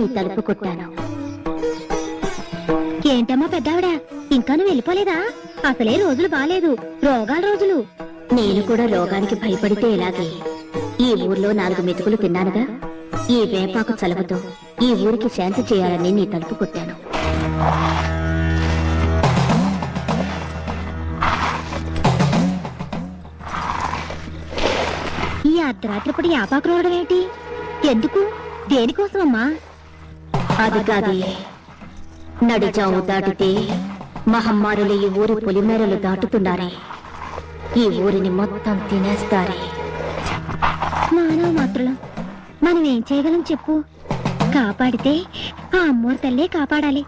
నీ తలుపు కొట్టాను. ఏంటమ్మా పెద్దావిడ? ఇంకా నువ్వు వెళ్ళిపోలేదా? అసలే రోజులు బాలేదు. రోగాల రోజులు. నేను కూడా రోగానికి భయపడితే ఇలాగే ఈ ఊర్లో నాలుగు మెతుకులు తిన్నానుగా? ఈ వేపాకు చలవతో ఈ ఊరికి శాంతి చేయాలని నీ తలుపు కొట్టాను. ఈ అర్ధరాత్రిపడి యాపాకు రోవడం ఏంటి? ఎందుకు? దేనికోసమమ్మా? అది కాదే. నడిచావు దాటితే మహమ్మారులు ఈ ఊరి పొలిమేరలు దాటుతున్నారే. ఈ ఊరిని మొత్తం తినేస్తారే. మానవ మాత్రులం మనం ఏం చేయగలం చెప్పు. కాపాడితే ఆ అమ్మోరు తల్లే కాపాడాలి.